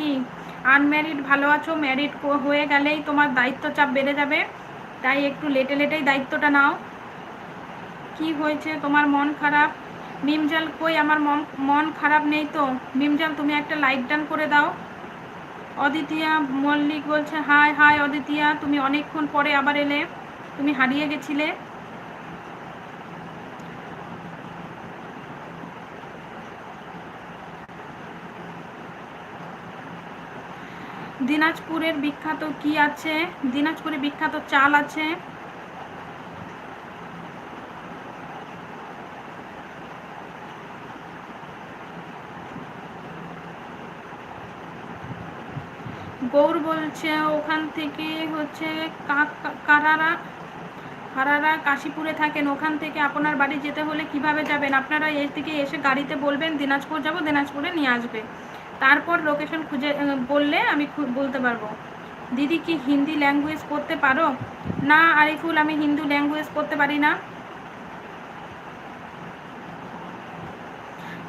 কি? আনম্যারিড ভালো আছো? ম্যারিড হয়ে গেলেই তোমার দায়িত্ব চাপ বেড়ে যাবে। তাই একটু লেটে লেটেই দায়িত্বটা নাও। কি হয়েছে? তোমার মন খারাপ? মিমজাল কই? আমার মন মন খারাপ নেই তো? মিমজাল, তুমি একটা লাইক ডান করে দাও। অদিতিয়া মল্লিক বলছে হাই হাই অদিতিয়া, তুমি অনেকক্ষণ পরে আবার এলে। তুমি হারিয়ে গেছিলে। দিনাজপুরের বিখ্যাত কি আছে? দিনাজপুরে বিখ্যাত চাল আছে। গৌর বলছে ওখান থেকে হচ্ছে কারারা কারারা কাশীপুরে থাকেন। ওখান থেকে আপনার বাড়ি যেতে হলে কীভাবে যাবেন? আপনারা এই থেকে এসে গাড়িতে বলবেন, দিনাজপুর যাব, দিনাজপুরে নিয়ে আসবে। তারপর লোকেশন খুঁজে বললে আমি বলতে পারব। দিদি কি হিন্দি ল্যাঙ্গুয়েজ পড়তে পারো? না, আরিফুল, আমি হিন্দু ল্যাঙ্গুয়েজ পড়তে পারি না।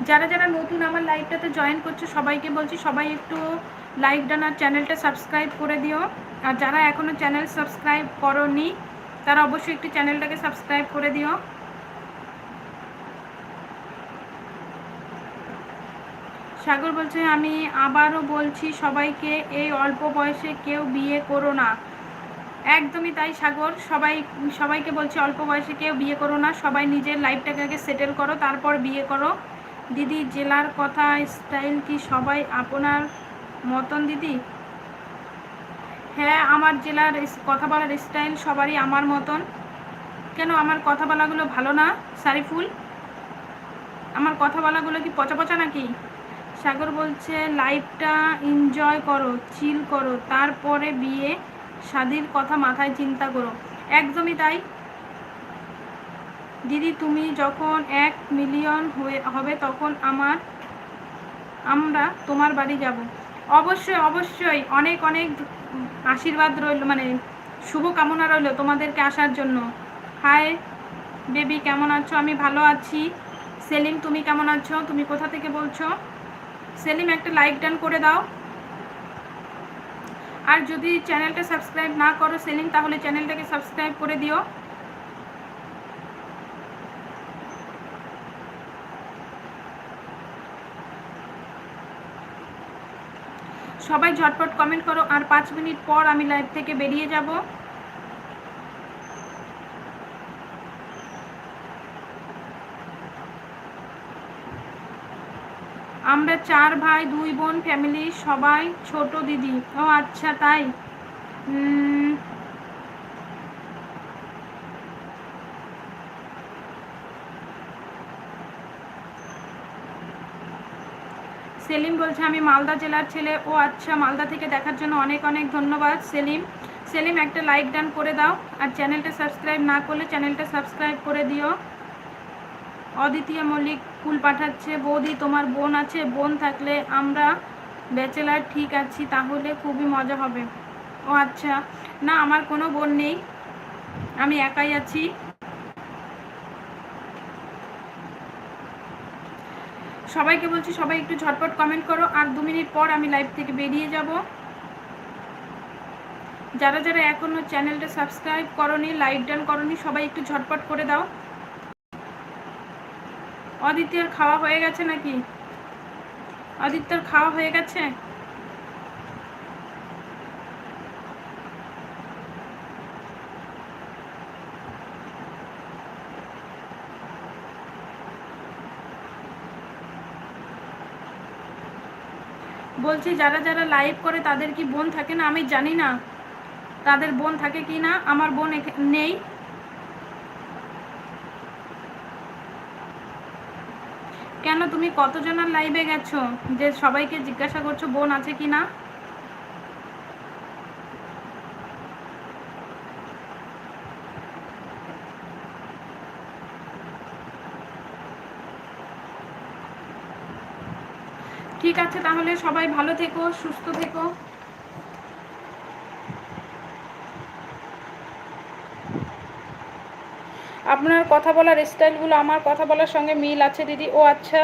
যারা যারা নতুন আমার লাইভটাতে জয়েন করছে, সবাইকে বলছি, সবাই একটু লাইভ ডান আর চ্যানেলটা সাবস্ক্রাইব করে দিও। আর যারা এখনও চ্যানেল সাবস্ক্রাইব করনি, তারা অবশ্যই একটু চ্যানেলটাকে সাবস্ক্রাইব করে দিও। সাগর বলছে, আমি আবারও বলছি সবাইকে, এই অল্প বয়সে কেউ বিয়ে করো না। একদমই তাই সাগর, সবাই, সবাইকে বলছি, অল্প বয়সে কেউ বিয়ে করো না, সবাই নিজের লাইফটাকে আগে সেটেল করো, তারপর বিয়ে করো। দিদি, জেলার কথা, স্টাইল কি সবাই আপনার মতন, দিদি? হ্যাঁ আমার জেলার কথা বলার স্টাইল সবারই আমার মতন। কেন, আমার কথা বলাগুলো ভালো না, সারিফুল? আমার কথা বলাগুলো কি পচা পচা নাকি? সাগর বলছে, লাইফটা এনজয় করো, চিল করো, তারপরে বিয়ে শাদির কথা মাথায় চিন্তা করো। একদমই তাই। দিদি, তুমি যখন এক মিলিয়ন হয়ে, হবে তখন আমার, আমরা তোমার বাড়ি যাব। অবশ্যই অবশ্যই, অনেক অনেক আশীর্বাদ রইল মানে শুভ কামনা রইল তোমাদেরকে আসার জন্য। হাই বেবি, কেমন আছো? আমি ভালো আছি। সেলিম, তুমি কেমন আছো? তুমি কোথা থেকে বলছো? সেলিম একটা লাইক ডান করে দাও। আর যদি চ্যানেলটা সাবস্ক্রাইব না করো সেলিম, তাহলে চ্যানেলটাকে সাবস্ক্রাইব করে দিও। সবাই ঝটপট কমেন্ট করো, আর পাঁচ মিনিট পর আমি লাইভ থেকে বেরিয়ে যাব। আমরা চার ভাই, দুই বোন ফ্যামিলি সবাই ছোট দিদি। ও আচ্ছা তাই? সেলিম বলছে, আমি মালদা জেলার ছেলে। ও আচ্ছা মালদা থেকে দেখার জন্য অনেক অনেক ধন্যবাদ, সেলিম। সেলিম, একটা লাইক ডান করে দাও। আর চ্যানেলটা সাবস্ক্রাইব না করলে চ্যানেলটা সাবস্ক্রাইব করে দিও। অদ্বিতীয় মল্লিক ফুল পাঠাচ্ছে, বৌদি তোমার বোন আছে, বোন থাকলে আমরা ব্যাচেলার ঠিক আছি, তাহলে খুবই মজা হবে। ও আচ্ছা না আমার কোনো বোন নেই, আমি একাই আছি। সবাইকে বলছি, সবাই একটু ঝটপট কমেন্ট করো, আর দু মিনিট পর আমি লাইভ থেকে বেরিয়ে যাব। যারা যারা এখনও চ্যানেলটা সাবস্ক্রাইব করনি লাইক ডান করনি, সবাই একটু ঝটপট করে দাও। অদিত্যর খাওয়া হয়ে গেছে নাকি? অদিত্যর খাওয়া হয়ে গেছে? বলছি, যারা যারা লাইভ করে তাদের কি বোন থাকে না? আমি জানি না। তাদের বোন থাকে কি না? আমার বোন নেই। কেন তুমি কতজনের লাইভে গেছো? যে সবাইকে জিজ্ঞাসা করছ বোন আছে কি না ঠিক আছে, তাহলে সবাই ভালো থেকো, সুস্থ থেকো। আপনার কথা বলার স্টাইলগুলো আমার কথা বলার সঙ্গে মিল আছে দিদি? ও আচ্ছা।